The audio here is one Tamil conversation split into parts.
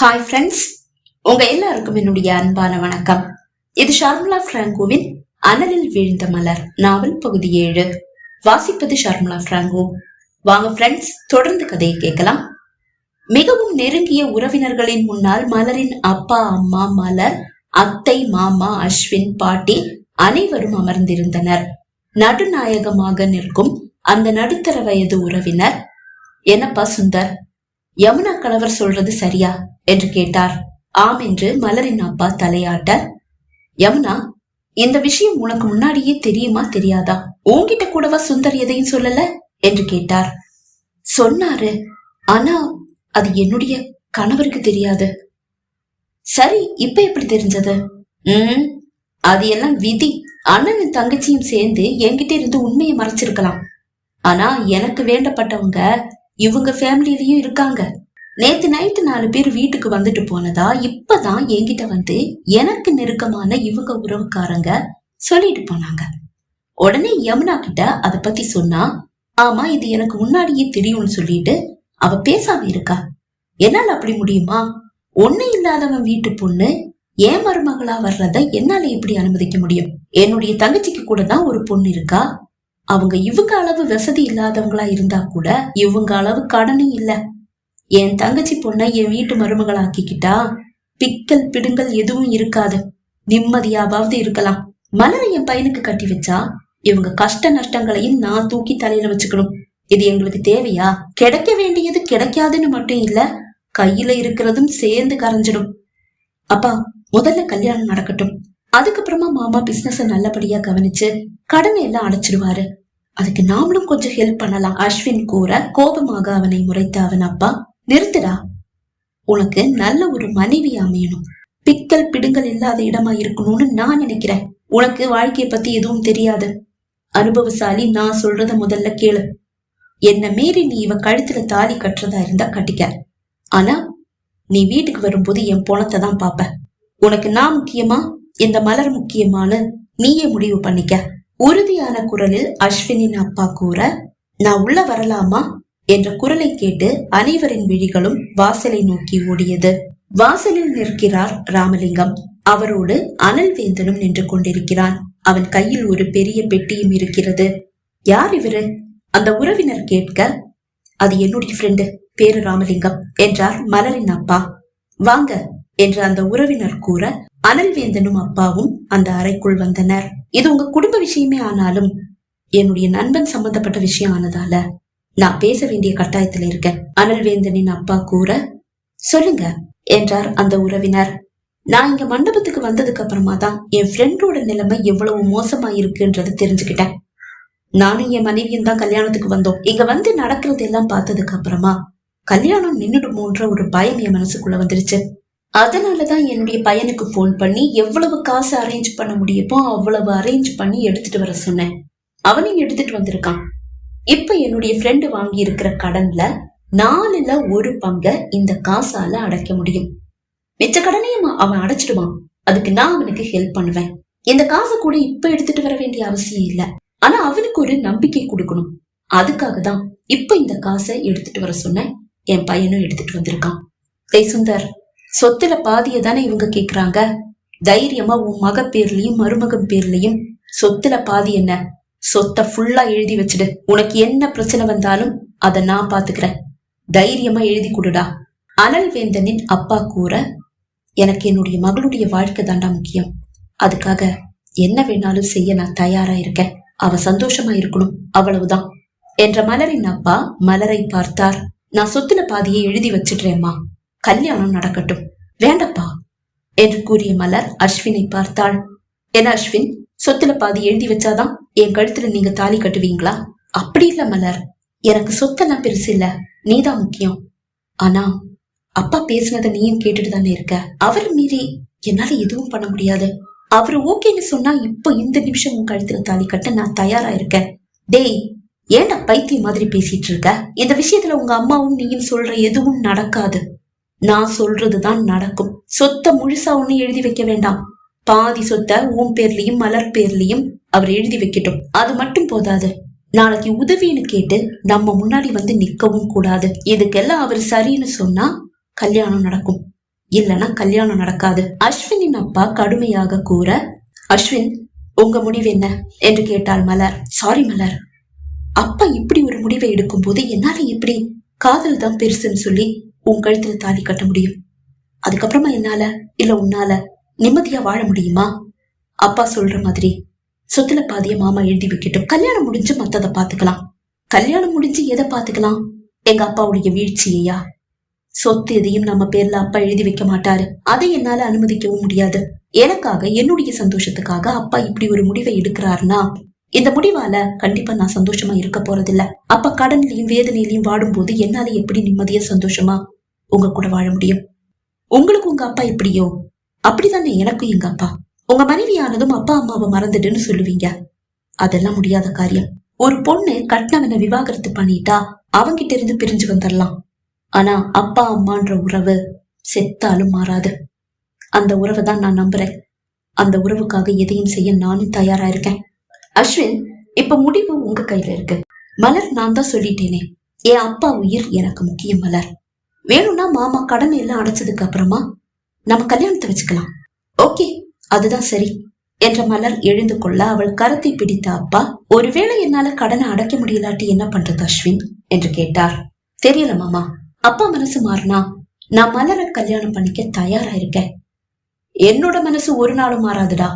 ஹாய் ஃப்ரெண்ட்ஸ் உங்க எல்லாருக்கும் என்னுடைய அன்பான வணக்கம். இது ஷர்மிளா பிராங்கோவின் அனலில் வீழ்ந்த மலர் நாவல் பகுதி ஏழு. வாசிப்பது ஷர்மிளா பிராங்கோ. வாங்க ஃப்ரெண்ட்ஸ் தொடர்ந்து கதையை கேட்கலாம். மிகவும் நெருங்கிய உறவினர்களின் முன்னால் மலரின் அப்பா அம்மா மலர் அத்தை மாமா அஸ்வின் பாட்டி அனைவரும் அமர்ந்திருந்தனர். நடுநாயகமாக நிற்கும் அந்த நடுத்தர வயது உறவினர் என்னப்பா சுந்தர்? யமுனா கணவர் சொல்றது சரியா? என்று கேட்டார். ஆம் என்று மலரின் அப்பா தலையாட்ட யமுனா இந்த விஷயம் உனக்கு முன்னாடியே தெரியுமா தெரியாதா? உன்கிட்ட கூடவா சுந்தர் எதையும் சொல்லல? என்று கேட்டார். சொன்னாரு. ஆனா அது என்னுடைய கணவருக்கு தெரியாது. சரி இப்ப எப்படி தெரிஞ்சது? உம் அது எல்லாம் விதி. அண்ணனும் தங்கச்சியும் சேர்ந்து என்கிட்ட இருந்து உண்மையை மறைச்சிருக்கலாம். ஆனா எனக்கு வேண்டப்பட்டவங்க இவங்க ஃபேமிலிலயும் இருக்காங்க. நேத்து நைட்டு நாலு பேர் வீட்டுக்கு வந்துட்டு போனதா இப்பதான் என்கிட்ட வந்து எனக்கு நெருக்கமான இவங்க உறவுக்காரங்க சொல்லிட்டு போனாங்க. உடனே யமுனா கிட்ட அத பத்தி சொன்னா ஆமா இது எனக்கு முன்னாடியே தெரியும்னு சொல்லிட்டு அவ பேசாம இருக்கா. என்னால அப்படி முடியுமா? ஒண்ணு இல்லாதவன் வீட்டு பொண்ணு ஏன் மருமகளா வர்றத என்னால எப்படி அனுமதிக்க முடியும்? என்னுடைய தங்கச்சிக்கு கூட தான் ஒரு பொண்ணு இருக்கா? அவங்க இவங்க அளவு வசதி இல்லாதவங்களா இருந்தா கூட இவங்க அளவு கடனும் இல்ல. என் தங்கச்சி பொண்ணை என் வீட்டு மருமகளாக்கிக்கிட்டா பிக்கல் பிடுங்கல் எதுவும் இருக்காது. நிம்மதியாவது இருக்கலாம். மலரை என் பையனுக்கு கட்டி வச்சா இவங்க கஷ்ட நஷ்டங்களையும் நான் தூக்கி தலையில வச்சுக்கணும். இது எங்களுக்கு தேவையா? கிடைக்க வேண்டியது கிடைக்காதுன்னு மட்டும் இல்ல கையில இருக்கிறதும் சேர்ந்து கரைஞ்சிடும். அப்பா முதல்ல கல்யாணம் நடக்கட்டும். அதுக்கப்புறமா மாமா பிசினஸ நல்லபடியா கவனிச்சு கடனை எல்லாம் அடைச்சிடுவாரு. அதுக்கு நாமளும் கொஞ்சம் ஹெல்ப் பண்ணலாம். அஸ்வின் கூற கோபமாக அவனை முறைத்த அவன் அப்பா நிறுத்துடா. உனக்கு நல்ல ஒரு மனைவி அமையணும். பிக்கல் பிடுங்கல் இல்லாத இடமா இருக்கணும்னு நான் நினைக்கிறேன். உனக்கு வாழ்க்கைய பத்தி எதுவும் தெரியாது. அனுபவசாலி நான் சொல்றத முதல்ல கேளு. என்ன மீறி நீ இவ கழுத்துல தாலி கட்டுறதா இருந்தா கட்டிக்க. ஆனா நீ வீட்டுக்கு வரும்போது என் பொணத்தை தான் பாப்ப உனக்கு நான் முக்கியமா? இந்த மலர் முக்கியமானு நீயே முடிவு பண்ணிக்க. உறுதியான குரலில் அஸ்வினின் அப்பா கூற நான் உள்ள வரலாமா? என்ற குரலை கேட்டு அனைவரின் விழிகளும் வாசலை நோக்கி ஓடியது. வாசலில் நிற்கிறார் ராமலிங்கம். அவரோடு அனல் வேந்தனும் நின்று கொண்டிருக்கிறான். அவன் கையில் ஒரு பெரிய பெட்டியும் இருக்கிறது. யார் இவரு? அந்த உறவினர் கேட்க அது என்னுடைய ஃப்ரெண்டு பேரு ராமலிங்கம் என்றார் மலரின் அப்பா. வாங்க என்று அந்த உறவினர் கூற அனல்வேந்தனும் அப்பாவும் அந்த அறைக்குள் வந்தனர். இது உங்க குடும்ப விஷயமே ஆனாலும் என்னுடைய நண்பன் சம்பந்தப்பட்ட விஷயம் ஆனதால நான் பேச வேண்டிய கட்டாயத்துல இருக்கேன். அனல்வேந்தனின் அப்பா கூற சொல்லுங்க என்றார் அந்த உறவினர். நான் இங்க மண்டபத்துக்கு வந்ததுக்கு அப்புறமா தான் என் ஃப்ரெண்டோட நிலைமை எவ்வளவு மோசமா இருக்குன்றத தெரிஞ்சுக்கிட்டேன். நானும் என் மனைவியும் தான் கல்யாணத்துக்கு வந்தோம். இங்க வந்து நடக்கிறது எல்லாம் பார்த்ததுக்கு அப்புறமா கல்யாணம் நின்னுடுமோன்ற ஒரு பயம் என் மனசுக்குள்ள வந்துருச்சு. அதனாலதான் என்னுடைய பையனுக்கு போன் பண்ணி எவ்வளவு காசு அரேஞ்ச் பண்ண முடியுமோ அவ்வளவு அரேஞ்ச் பண்ணி எடுத்துட்டு வர சொன்னேன். அவனையும் எடுத்துட்டு வந்திருக்கான். இப்ப என்னுடைய ஃப்ரெண்டு வாங்கி இருக்கிற கடன்ல நாலுல ஒரு பங்க இந்த காசால அடைக்க முடியும். மிச்ச கடனையும் அவன் அடைச்சிடுவான். அதுக்கு நான் அவனுக்கு ஹெல்ப் பண்ணுவேன். இந்த காசை கூட இப்ப எடுத்துட்டு வர வேண்டிய அவசியம் இல்ல. ஆனா அவனுக்கு ஒரு நம்பிக்கை கொடுக்கணும். அதுக்காக தான் இப்ப இந்த காசை எடுத்துட்டு வர சொன்னேன். என் பையனும் எடுத்துட்டு வந்திருக்கான். ஜெய் சுந்தர் சொத்துல பாதியை தானே இவங்க கேக்குறாங்க? தைரியமா உன் மக பேர்லயும் மருமகன் பேர்லயும் சொத்துல பாதி என்ன? சொத்தை ஃபுல்லா எழுதி வச்சுடு. உனக்கு என்ன பிரச்சனை வந்தாலும் அதை நான் பாத்துக்கிறேன். தைரியமா எழுதி கொடுடா. அனல் வேந்தனின் அப்பா கூற எனக்கு என்னுடைய மகளுடைய வாழ்க்கை தாண்டா முக்கியம். அதுக்காக என்ன வேணாலும் செய்ய நான் தயாரா இருக்கேன். அவ சந்தோஷமா இருக்கணும். அவ்வளவுதான். என்ற மலரின் அப்பா மலரை பார்த்தார். நான் சொத்துல பாதியை எழுதி வச்சிடுறேம்மா. கல்யாணம் நடக்கட்டும். வேண்டப்பா என்று கூறிய மலர் அஸ்வினை பார்த்தாள். என்ன அஸ்வின் சொத்துல பாதி எழுதி வச்சாதான் என் கழுத்துல நீங்க தாலி கட்டுவீங்களா? அப்படி இல்ல மலர் எனக்கு சொத்தெல்லாம் பெருசு இல்ல நீதான் முக்கியம். ஆனா அப்பா பேசுனதை நீயும் கேட்டுட்டு தானே இருக்க? அவர் மீறி என்னால எதுவும் பண்ண முடியாது. அவர் ஓகேன்னு சொன்னா இப்போ இந்த நிமிஷம் உன் கழுத்துல தாலி கட்ட நான் தயாரா இருக்கேன். டேய் ஏன்டா பைத்தியம் மாதிரி பேசிட்டு இருக்க? இந்த விஷயத்துல உங்க அம்மாவும் நீயும் சொல்ற எதுவும் நடக்காது. நான் சொல்றதுதான் நடக்கும். சொத்தை முழுசா ஒண்ணு எழுதி வைக்க வேண்டாம். பாதி சொத்தை உன் பேர்லயும் மலர் பேர்லயும் அவர் எழுதி வைக்கட்டும். அது மட்டும் போதாது. நாளைக்கு உதவின்னு கேட்டு நம்ம முன்னாடி வந்து நிக்கவும் கூடாது. இதுக்கெல்லாம் அவர் சரின்னு சொன்னா கல்யாணம் நடக்கும். இல்லனா கல்யாணம் நடக்காது. அஸ்வினின் அப்பா கடுமையாக கூற அஸ்வின் உங்க முடிவு என்ன? என்று கேட்டாள் மலர். சாரி மலர். அப்பா இப்படி ஒரு முடிவை எடுக்கும் போது என்னால எப்படி? காதல் தான் பெருசுன்னு சொல்லி உன் கழுத்துல தாலி கட்ட முடியும். அதுக்கப்புறமா என்னால இல்ல உன்னால நிம்மதியா வாழ முடியுமா? அப்பா சொல்ற மாதிரி சொத்துல பாதிய மாமா எழுதி வைக்கட்டும். கல்யாணம் முடிஞ்சு மத்தத பாத்துக்கலாம். கல்யாணம் முடிஞ்சு எதை பாத்துக்கலாம்? எங்க அப்பாவுடைய வீழ்ச்சியையா? சொத்து எதையும் நம்ம பேர்ல அப்பா எழுதி வைக்க மாட்டாரு. அதை என்னால அனுமதிக்கவும் முடியாது. எனக்காக என்னுடைய சந்தோஷத்துக்காக அப்பா இப்படி ஒரு முடிவை எடுக்கிறாருன்னா இந்த முடிவால கண்டிப்பா நான் சந்தோஷமா இருக்க போறதில்ல. அப்ப கடன்லயும் வேதனையிலையும் வாடும்போது என்னால எப்படி நிம்மதியா சந்தோஷமா உங்க கூட வாழ முடியும்? உங்களுக்கு உங்க அப்பா எப்படியோ? அப்படிதானே எனக்கும் எங்க அப்பா? உங்க மனைவியானதும் அப்பா அம்மாவை மறந்துடுன்னு சொல்லுவீங்க. அதெல்லாம் முடியாத காரியம். ஒரு பொண்ணு கட்டினவனை விவாகரத்து பண்ணிட்டா அவங்கிட்ட இருந்து பிரிஞ்சு வந்துடலாம் ஆனா அப்பா அம்மான்ற உறவு செத்தாலும் மாறாது. அந்த உறவை தான் நான் நம்புறேன். அந்த உறவுக்காக எதையும் செய்ய நானும் தயாரா இருக்கேன். அஸ்வின் இப்ப முடிவு உங்க கையில இருக்கு. மலர் நான் தான் சொல்லிட்டேனே. என் அப்பா உயிர் எனக்கு முக்கியம் மலர். வேணும்னா மாமா கடன் எல்லாம் அடைச்சதுக்கு அப்புறமா நம்ம கல்யாணத்தை வச்சுக்கலாம். ஓகே அதுதான் சரி என்ற மலர் எழுந்து கொள்ள அவள் கரத்தை பிடித்த அப்பா ஒருவேளை என்னால கடனை அடைக்க முடியலாட்டி என்ன பண்றது அஸ்வின்? என்று கேட்டார். தெரியல மாமா அப்பா மனசு மாறினா நான் மலரை கல்யாணம் பண்ணிக்க தயாரா இருக்கேன். என்னோட மனசு ஒரு நாளும் மாறாதுடா.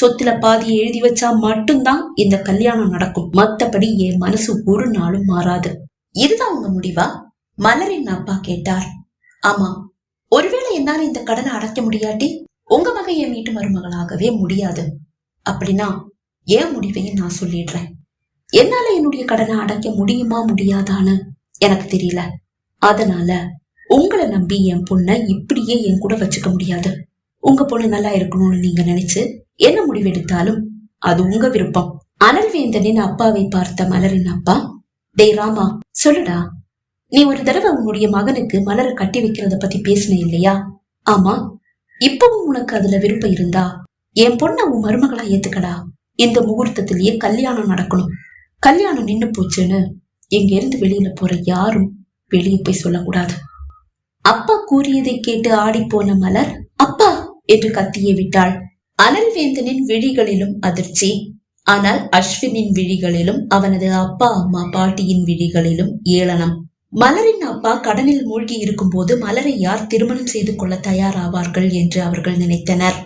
சொத்துல பாதி எழுதி வச்சா மட்டும்தான் இந்த கல்யாணம் நடக்கும். மத்தபடி என் மனசு ஒரு நாளும் மாறாது. இதுதான் உங்க முடிவா? மலரின் அப்பா கேட்டார். ஆமா. ஒருவேளை என்னால இந்த கடனை அடைக்க முடியாட்டி உங்க மகன் என் வீட்டு மருமகளாகவே முடியாது. அப்படின்னா என் முடிவையும் நான் சொல்லிடுறேன். என்னால என்னுடைய கடனை அடைக்க முடியுமா முடியாதான்னு எனக்கு தெரியல. அதனால உங்களை நம்பி என் பொண்ணை இப்படியே என் கூட வச்சுக்க முடியாது. உங்க பொண்ணு நல்லா இருக்கணும்னு நீங்க நினைச்சு என்ன முடிவெடுத்தாலும் அது உங்க விருப்பம். அனல்வேந்தனின் அப்பாவை பார்த்த மலரின் அப்பா டேய் ராமா சொல்லுடா. நீ ஒரு தடவை உன்னுடைய மகனுக்கு மலரை கட்டி வைக்கிறத பத்தி பேசின இல்லையா? ஆமா. இப்பவும் உனக்கு அதுல விருப்பம் இருந்தா? என் பொண்ண உன் மருமகளா ஏத்துக்கடா. இந்த முகூர்த்தத்திலேயே கல்யாணம் நடக்கணும். கல்யாணம் நின்னு போச்சுன்னு இங்க இருந்து வெளியில போற யாரும் வெளியே போய் சொல்லக்கூடாது. அப்பா கூறியதை கேட்டு ஆடி போன மலர் அப்பா என்று கத்தியே விட்டாள். அனல்வேந்தனின் விழிகளிலும் அதிர்ச்சி. ஆனால் அஸ்வினின் விழிகளிலும் அவனது அப்பா அம்மா பாட்டியின் விழிகளிலும் ஏளனம். மலரின் அப்பா கடனில் மூழ்கி இருக்கும்போது மலரை யார் திருமணம் செய்து கொள்ள தயாராவார்கள் என்று அவர்கள் நினைத்தனர்.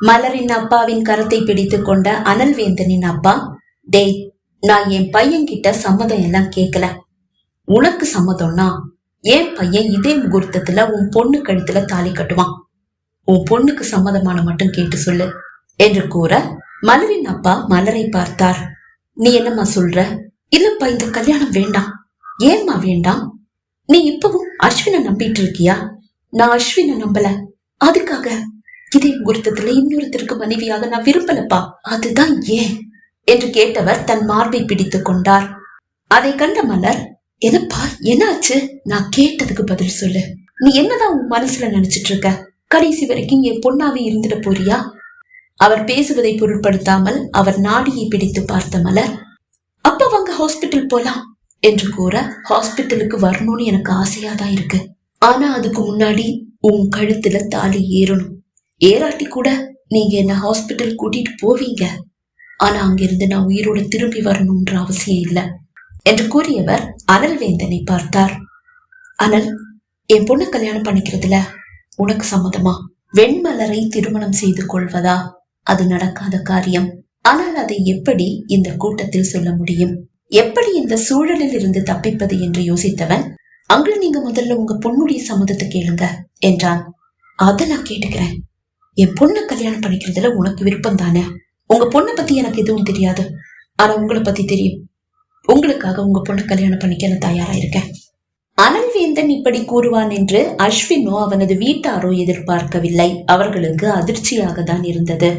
மலரின் அப்பாவின் கரத்தை பிடித்துக் கொண்ட அனல்வேந்தனின் அப்பா டேய் நான் என் பையன் கிட்ட சம்மதம் எல்லாம் கேட்கல உனக்கு சம்மதம்னா என் பையன் இதே முகூர்த்தத்துல உன் பொண்ணு கழுத்துல தாலி கட்டுவான். உன் பொண்ணுக்கு சம்மதமான மட்டும் கேட்டு சொல்லு என்று கூற மலரின் அப்பா மலரை பார்த்தார். நீ என்னம்மா சொல்ற? இல்லப்பா இந்த கல்யாணம் வேண்டாம். ஏம்மா வேண்டாம்? நீ இப்பவும் அஸ்வினை நம்பிட்டு இருக்கியா? நான் அஸ்வினை நம்பல. அதுக்காக இதே முகூர்த்தத்துல இன்னொருத்தருக்கு மனைவியாக நான் விரும்பலப்பா. அதுதான் ஏன்? என்று கேட்டவர் தன் மார்பை பிடித்துக் கொண்டார். அதை கண்ட மலர் என்னப்பா என்னாச்சு? நான் கேட்டதுக்கு பதில் சொல்லு. நீ என்னதான் உன் மனசுல நினைச்சிட்டு இருக்க? கடைசி வரைக்கும் என் பொண்ணாவே இருந்துட போறியா? அவர் பேசுவதை பொருட்படுத்தாமல் அவர் நாடியை பிடித்து பார்த்த மலர் அப்ப வாங்க ஹாஸ்பிட்டல் போலாம் என்று கூற ஹாஸ்பிட்டலுக்கு வரணும்னு எனக்கு ஆசையா தான் இருக்கு. ஆனா அதுக்கு முன்னாடி உன் கழுத்துல தாலி ஏறணும். ஏறாட்டி கூட நீங்க என்ன ஹாஸ்பிட்டல் கூட்டிட்டு போவீங்க? ஆனா அங்கிருந்து நான் உயிரோட திரும்பி வரணும்ன்ற அவசியம் இல்ல என்று கூறியவர் அனல் வேந்தனை பார்த்தார். அனல் என் பொண்ணு கல்யாணம் பண்ணிக்கிறதுல உனக்கு சம்மதமா? வெண்மலரை திருமணம் செய்து கொள்வதா? அது நடக்காத காரியம். ஆனால் அதை எப்படி இந்த கூட்டத்தில் சொல்ல முடியும்? எப்படி இந்த சூழலில் இருந்து தப்பிப்பது என்று யோசித்தவன் அங்கு நீங்க முதல்ல உங்க பொண்ணுடைய சம்மதத்தை கேளுங்க என்றான். அதை நான் கேட்டுக்கிறேன். என் பொண்ணை கல்யாணம் பண்ணிக்கிறதுல உனக்கு விருப்பம் தானே உங்க பொண்ணை பத்தி எனக்கு எதுவும் தெரியாது. ஆனா உங்களை பத்தி தெரியும். உங்களுக்காக உங்க பொண்ணை கல்யாணம் பண்ணிக்க நான் தயாரா இருக்கேன். அனல்வேந்தன் இப்படி கூறுவான் என்று அஸ்வினோ அவனது வீட்டாரோ எதிர்பார்க்கவில்லை. அவர்களுக்கு அதிர்ச்சியாக தான் இருந்தது.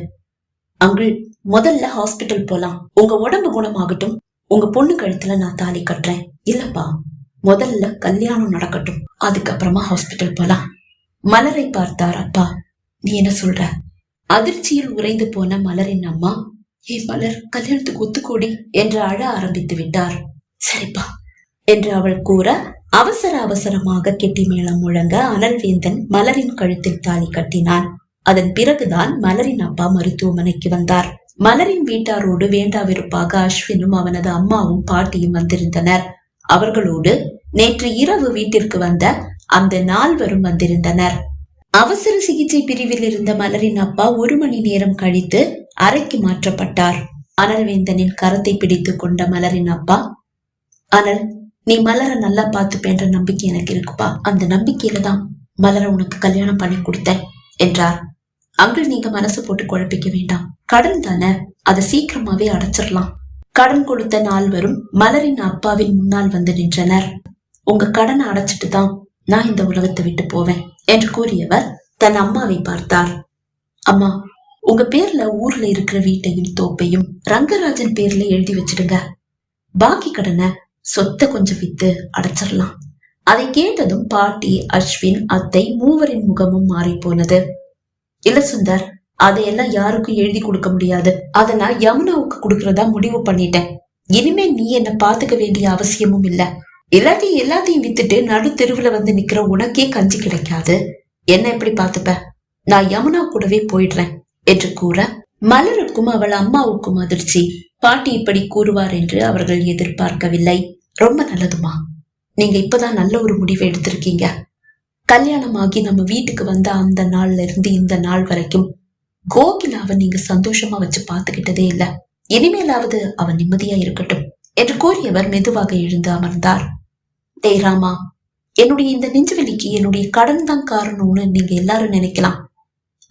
அங்கிள் முதல்ல ஹாஸ்பிட்டல் போலாம். உங்க உடம்பு குணமாகட்டும். உங்க பொண்ணு கழுத்துல நான் தாலி கட்டுறேன். இல்லப்பா முதல்ல கல்யாணம் நடக்கட்டும். அதுக்கப்புறமா ஹாஸ்பிட்டல் போலாம். மலரை பார்த்தார் அப்பா. நீ என்ன சொல்ற? அதிர்ச்சியில் உறைந்து போன மலரின் அம்மா ஏ மலர் கல்யாணத்துக்கு ஒத்துக்கோடி என்று அழ ஆரம்பித்து விட்டார். சரிப்பா என்று அவள் கூற அவசர அவசரமாக கெட்டி மேளம் முழங்க அனல்வேந்தன் மலரின் கழுத்தில் தாலி கட்டினான். அதன் பிறகுதான் மலரின் அப்பா மருத்துவமனைக்கு வந்தார். மலரின் வீட்டாரோடு வேண்டாவிருப்பாக அஸ்வினும் அவனது அம்மாவும் பாட்டியும் வந்திருந்தனர். அவர்களோடு நேற்று இரவு வீட்டிற்கு வந்த அந்த நால்வரும் வந்திருந்தனர். அவசர சிகிச்சை பிரிவில் இருந்த மலரின் அப்பா ஒரு மணி நேரம் கழித்து அறைக்கு மாற்றப்பட்டார். அனல்வேந்தனின் கரத்தை பிடித்துக் கொண்ட மலரின் அப்பா அனல் நீ மலரை நல்லா பார்த்துப்பேன்ற நம்பிக்கை எனக்கு இருக்குப்பா. அந்த நம்பிக்கையில தான் மலரை உனக்கு கல்யாணம் பண்ணி கொடுத்தேன் என்றார். அங்கிள் நீங்க மனசு போட்டு குழப்பிக்க வேண்டாம். கடன் தானே அதை சீக்கிரமாவே அடைச்சிடலாம். கடன் கொடுத்த நால்வரும் மலரின் அப்பாவின் முன்னால் வந்து நின்றனர். உங்க கடனை அடைச்சிட்டு தான் நான் இந்த உலகத்தை விட்டு போவேன் என்று கூறியவர் தன் அம்மாவை பார்த்தார். அம்மா உங்க பேர்ல ஊர்ல இருக்கிற வீட்டையும் தோப்பையும் ரங்கராஜன் பேர்ல எழுதி வச்சிடுங்க. பாக்கி கடனை சொத்தை கொஞ்சம் வித்து அடைச்சிடலாம் அதை கேட்டதும் பாட்டி அஸ்வின் அத்தை மூவரின் முகமும் மாறி போனது. இல்ல சுந்தர் அதையெல்லாம் யாருக்கும் எழுதி கொடுக்க முடியாது. அதை நான் யமுனாவுக்கு கொடுக்கறதா முடிவு பண்ணிட்டேன். இனிமே நீ என்ன பாத்துக்க வேண்டிய அவசியமும் இல்ல. எல்லாத்தையும் எல்லாத்தையும் வித்துட்டு நடு தெருவுல வந்து நிக்கிற உனக்கே கஞ்சி கிடைக்காது. என்ன எப்படி பாத்துப்ப நான் யமுனா கூடவே போயிடுறேன் என்று கூற மலருக்கும் அவள் அம்மாவுக்கும் அதிர்ச்சி. பாட்டி இப்படி கூறுவார் என்று அவர்கள் எதிர்பார்க்கவில்லை. ரொம்ப நல்லதுமா. நீங்க இப்பதான் நல்ல ஒரு முடிவு எடுத்திருக்கீங்க. கல்யாணமாகி நம்ம வீட்டுக்கு வந்த அந்த நாள்ல இருந்து இந்த நாள் வரைக்கும் கோகிலாவை நீங்க சந்தோஷமா வச்சு பாத்துக்கிட்டதே இல்ல. இனிமேலாவது அவன் நிம்மதியா இருக்கட்டும் என்று கூறியவர் மெதுவாக எழுந்து அமர்ந்தார். தேராமா ராமா என்னுடைய இந்த நெஞ்சுவலிக்கு என்னுடைய கடன் தான் காரணம்னு நீங்க எல்லாரும் நினைக்கலாம்.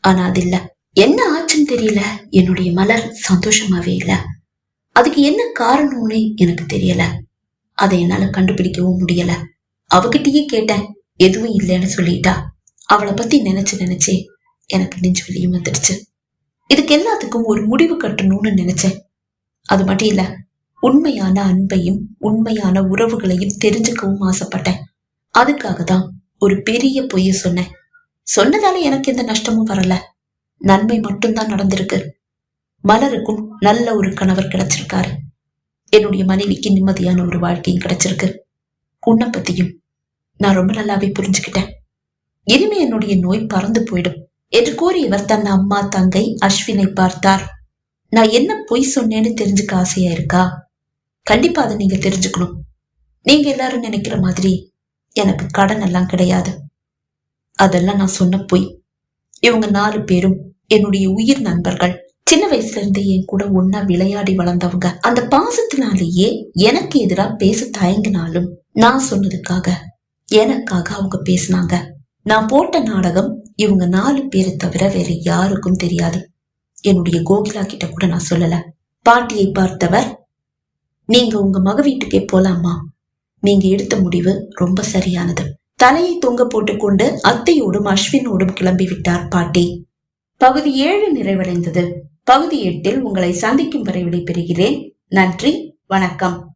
ஆனா அது இல்ல. என்ன ஆச்சுன்னு தெரியல. என்னுடைய மலர் சந்தோஷமாவே இல்ல. அதுக்கு என்ன காரணம்னு எனக்கு தெரியல. அதை என்னால கண்டுபிடிக்கவும் முடியல. அவகிட்டயே கேட்டேன். எதுவும் இல்லைன்னு சொல்லிட்டா. அவளை பத்தி நினைச்சு நினைச்சே எனக்கு நெஞ்சு வெளியும் வந்துடுச்சு. இதுக்கு எல்லாத்துக்கும் ஒரு முடிவு கட்டணும்னு நினைச்சேன். அது மட்டும் இல்ல உண்மையான அன்பையும் உண்மையான உறவுகளையும் தெரிஞ்சுக்கவும் ஆசைப்பட்டேன். அதுக்காக தான் ஒரு பெரிய பொய்ய சொன்னேன். சொன்னதால எனக்கு எந்த நஷ்டமும் வரல. நன்மை மட்டும்தான் நடந்திருக்கு. மலருக்கும் நல்ல ஒரு கணவர் கிடைச்சிருக்காரு. என்னுடைய மனைவிக்கு நிம்மதியான ஒரு வாழ்க்கையும் கிடைச்சிருக்கு. உன்னை பத்தியும் நான் ரொம்ப நல்லாவே புரிஞ்சுக்கிட்டேன். இனிமே என்னுடைய நோய் பறந்து போயிடும் என்று கூறியவர் தன் அம்மா தங்கை அஸ்வினை பார்த்தார். நான் என்ன பொய் சொன்னேன்னு தெரிஞ்சுக்க ஆசையா இருக்கா? கண்டிப்பா அதை நீங்க தெரிஞ்சுக்கணும். நீங்க எல்லாரும் நினைக்கிற மாதிரி எனக்கு கடன் எல்லாம் கிடையாது. அதெல்லாம் நான் சொன்ன பொய். இவங்க நாலு பேரும் என்னுடைய உயிர் நண்பர்கள். சின்ன வயசுல இருந்தே என் கூட ஒன்னா விளையாடி வளர்ந்தவங்க அந்த பாசத்தினாலேயே எனக்கு எதிரா பேச தயங்கினாலும் நான் சொன்னதுக்காக எனக்காக அவங்க பேசினாங்க. நான் போட்ட நாடகம் இவங்க நாலு பேரை தவிர வேற யாருக்கும் தெரியாது. என்னுடைய கோகிலா கிட்ட கூட நான் சொல்லல. பாட்டியை பார்த்தவர் நீங்க உங்க மக வீட்டுக்கே போலாமா? நீங்க எடுத்த முடிவு ரொம்ப சரியானது. தலையை தொங்க போட்டுக்கொண்டு அத்தையோடும் அஸ்வினோடும் கிளம்பி விட்டார் பாட்டி. பகுதி ஏழு நிறைவடைந்தது. பகுதி எட்டில் உங்களை சந்திக்கும் வரை விடைபெறுகிறேன். நன்றி வணக்கம்.